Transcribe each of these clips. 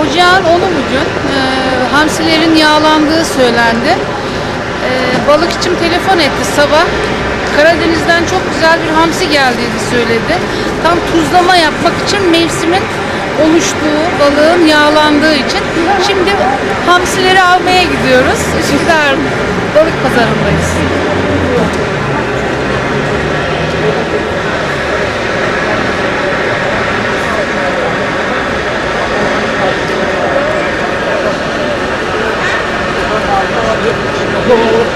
Ocağın onu bugün. Ee, hamsilerin yağlandığı söylendi. Ee, balıkçım telefon etti sabah. Karadeniz'den çok güzel bir hamsi geldiğini söyledi. Tam tuzlama yapmak için mevsimin oluştuğu, balığın yağlandığı için. Şimdi hamsileri almaya gidiyoruz. Üsküdar balık pazarındayız. Nere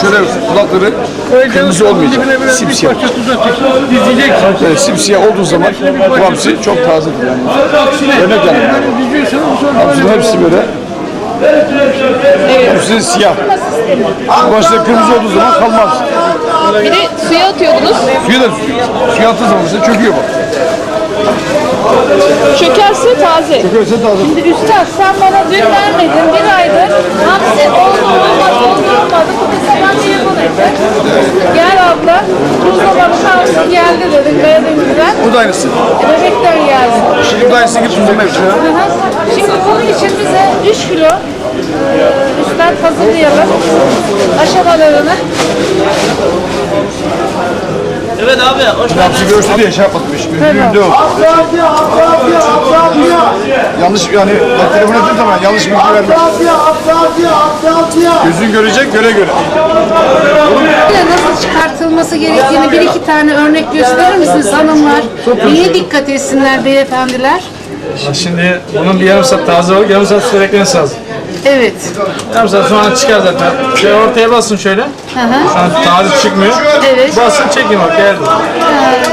Şöyle kulakları kırmızı olmayacak. Simsiyah. Evet, simsiyah olduğu zaman hamsi çok tazedir yani. Örnek yani. Hamsinin hepsi böyle hepsi siyah. Başta kırmızı olduğu zaman kalmaz. Bir de suya atıyordunuz. Suya da suya attığı zaman çöküyor bu. Çökerse taze. Çökerse taze. Üstad sen bana dün vermedin bir aydır. Hamsi oldu olmaz oldu olmadı. Bugün sabah telefon etti. Gel abla tuzlamamış hamsi geldi dedi Karadeniz'den. Bu da aynısı. E, Bebekten geldi. Şimdi bu da aynısı gibi. Hı hı. Şimdi bunun için bize 3 kilo e, üstten hazırlayalım. Aşamalarını. Evet abi hoş geldin. Hamsi görsün diye şey yapmadım. Hiç üzgünüm de yok. Yanlış yani bak telefon ettiğim zaman yanlış bilgi vermem. Gözün görecek göre göre. Nasıl çıkartılması gerektiğini bir iki tane örnek gösterir misiniz hanımlar? Neye dikkat etsinler beyefendiler? Şimdi bunun bir yarım saat taze olup yarım saat süre beklemesi lazım. Evet. Yarım saat sonra çıkar zaten. Şöyle ortaya basın şöyle. Hı hı. Şu an taze çıkmıyor. Evet. Basın çekin bak geldi.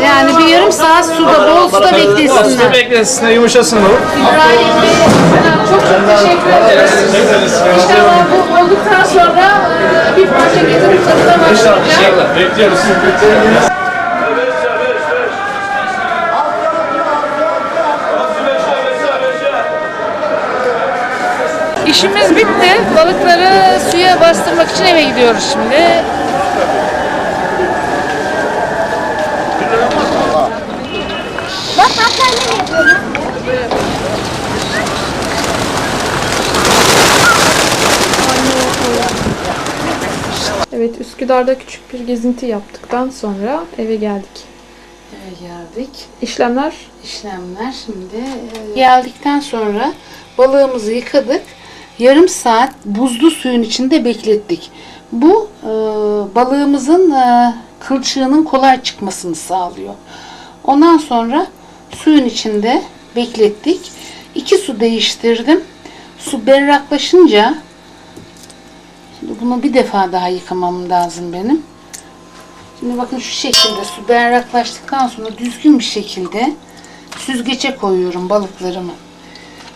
Ee, Yani bir yarım saat suda, bol suda Suda beklesinler. beklesin de yumuşasın bu. İbrahim Bey, çok çok teşekkür ederiz. İnşallah bu olduktan sonra e, bir parça getirip tadına başlayacağım. Bekliyoruz. İşimiz bitti. Balıkları suya bastırmak için eve gidiyoruz şimdi. Bak hatta ne yapıyorum? Evet Üsküdar'da küçük bir gezinti yaptıktan sonra eve geldik. Eve geldik. İşlemler işlemler şimdi. e, Geldikten sonra balığımızı yıkadık. Yarım saat buzlu suyun içinde beklettik. Bu e, balığımızın e, kılçığının kolay çıkmasını sağlıyor. Ondan sonra suyun içinde beklettik. İki su değiştirdim. Su berraklaşınca şimdi bunu bir defa daha yıkamam lazım benim. Şimdi bakın şu şekilde su berraklaştıktan sonra düzgün bir şekilde süzgece koyuyorum balıklarımı.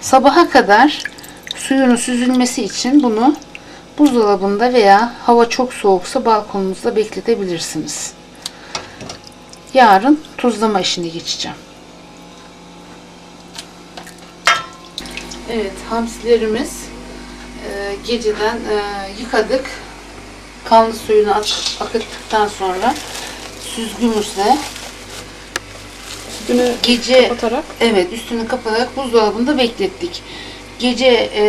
Sabaha kadar suyunu süzülmesi için bunu buzdolabında veya hava çok soğuksa balkonunuzda bekletebilirsiniz. Yarın tuzlama işine geçeceğim. Evet, hamsilerimiz e, geceden e, yıkadık. Kanlı suyunu at- akıttıktan sonra süzgümüzle üstünü gece kapatarak Evet, üstünü kapatarak buzdolabında beklettik. Gece e,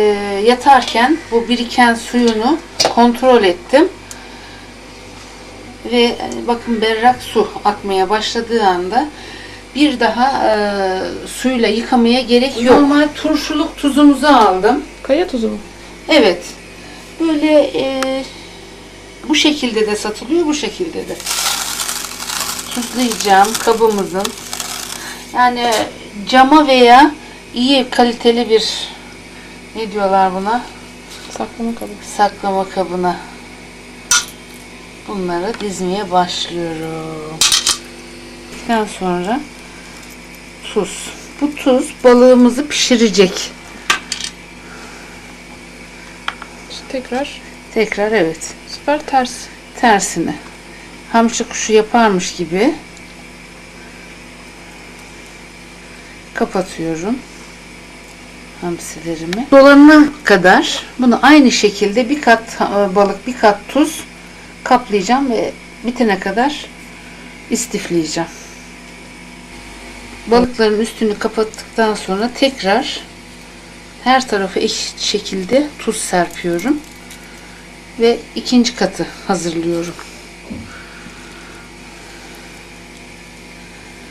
yatarken bu biriken suyunu kontrol ettim. Ve bakın berrak su akmaya başladığı anda bir daha e, suyla yıkamaya gerek yok. Normal turşuluk tuzumuzu aldım. kaya tuzu mu? Evet. Böyle e, bu şekilde de satılıyor, bu şekilde de. Tuzlayacağım kabımızın. Yani cama veya iyi kaliteli bir ne diyorlar buna? Saklama kabı. Saklama kabına bunları dizmeye başlıyorum. Daha sonra tuz. Bu tuz balığımızı pişirecek. Tekrar Tekrar evet. sefer ters. Tersine. Hamsi kuşu yaparmış gibi kapatıyorum hamsilerimi. Dolanana kadar bunu aynı şekilde bir kat balık bir kat tuz kaplayacağım ve bitene kadar istifleyeceğim. Balıkların üstünü kapattıktan sonra tekrar her tarafı eşit şekilde tuz serpiyorum ve ikinci katı hazırlıyorum.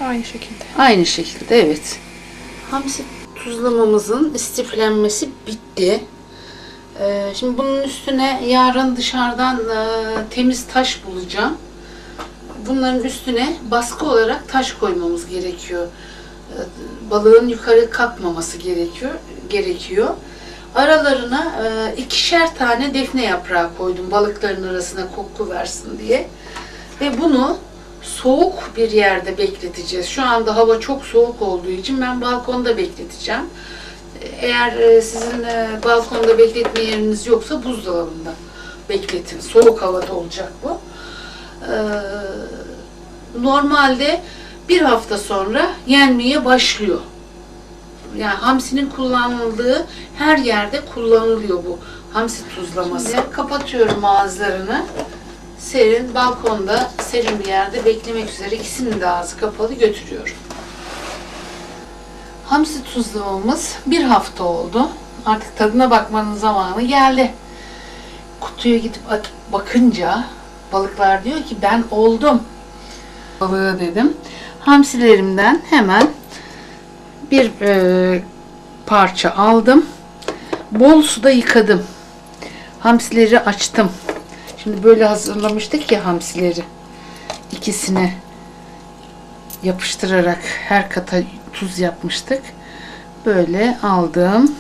Aynı şekilde. Aynı şekilde evet. Hamsi tuzlamamızın istiflenmesi bitti. Ee, şimdi bunun üstüne yarın dışarıdan e, temiz taş bulacağım. Bunların üstüne baskı olarak taş koymamız gerekiyor. Ee, balığın yukarı kalkmaması gerekiyor. gerekiyor. Aralarına e, ikişer tane defne yaprağı koydum balıkların arasına koku versin diye. Ve bunu soğuk bir yerde bekleteceğiz. Şu anda hava çok soğuk olduğu için ben balkonda bekleteceğim. Eğer e, sizin e, balkonda bekletme yeriniz yoksa buzdolabında bekletin. Soğuk havada olacak bu. Ee, Normalde bir hafta sonra yenmeye başlıyor. Yani hamsinin kullanıldığı her yerde kullanılıyor bu hamsi tuzlaması. Şimdi kapatıyorum ağızlarını serin balkonda serin bir yerde beklemek üzere ikisinin de ağzı kapalı götürüyorum. Hamsi tuzlamamız bir hafta oldu. Artık tadına bakmanın zamanı geldi. Kutuya gidip atıp bakınca balıklar diyor ki ben oldum. Balığı dedim. Hamsilerimden hemen bir e, parça aldım. Bol suda yıkadım. Hamsileri açtım. Şimdi böyle hazırlamıştık ya hamsileri. İkisini yapıştırarak her kata tuz yapmıştık. Böyle aldım.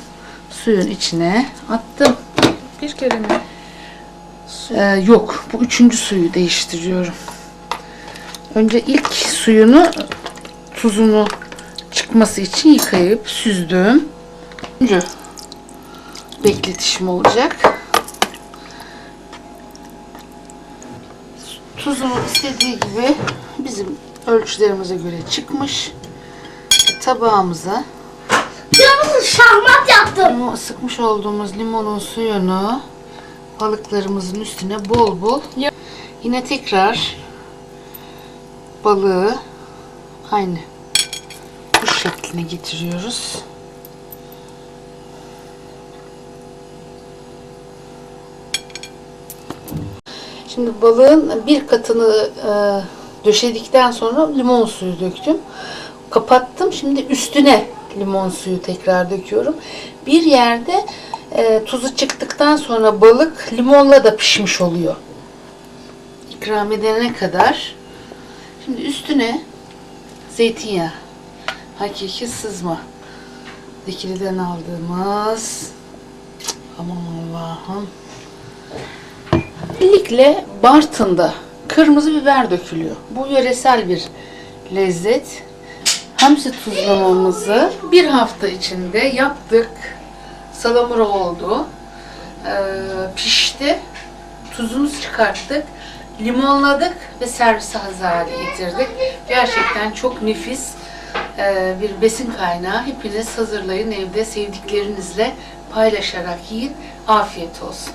Suyun içine attım. Bir kere mi? Ee, yok, bu üçüncü suyu değiştiriyorum. Önce ilk suyunu, tuzunu çıkması için yıkayıp süzdüm. Üçüncü bekletişim olacak. Tuzumu istediği gibi bizim ölçülerimize göre çıkmış. Tabağımıza Canım şahmat yaptım. sıkmış olduğumuz limonun suyunu balıklarımızın üstüne bol bol Ya- yine tekrar balığı aynı bu şekline getiriyoruz. Şimdi balığın bir katını e, döşedikten sonra limon suyu döktüm. Kapattım. Şimdi üstüne limon suyu tekrar döküyorum. Bir yerde e, tuzu çıktıktan sonra balık limonla da pişmiş oluyor. İkram edene kadar. Şimdi üstüne zeytinyağı. Hakiki sızma. Dikili'den aldığımız aman Allah'ım Özellikle Bartın'da kırmızı biber dökülüyor. Bu yöresel bir lezzet. Hamsi tuzlamamızı bir hafta içinde yaptık. Salamura oldu. Ee, pişti. Tuzunu çıkarttık. Limonladık ve servise hazır getirdik. Gerçekten çok nefis e, bir besin kaynağı. Hepiniz hazırlayın evde sevdiklerinizle paylaşarak yiyin. Afiyet olsun.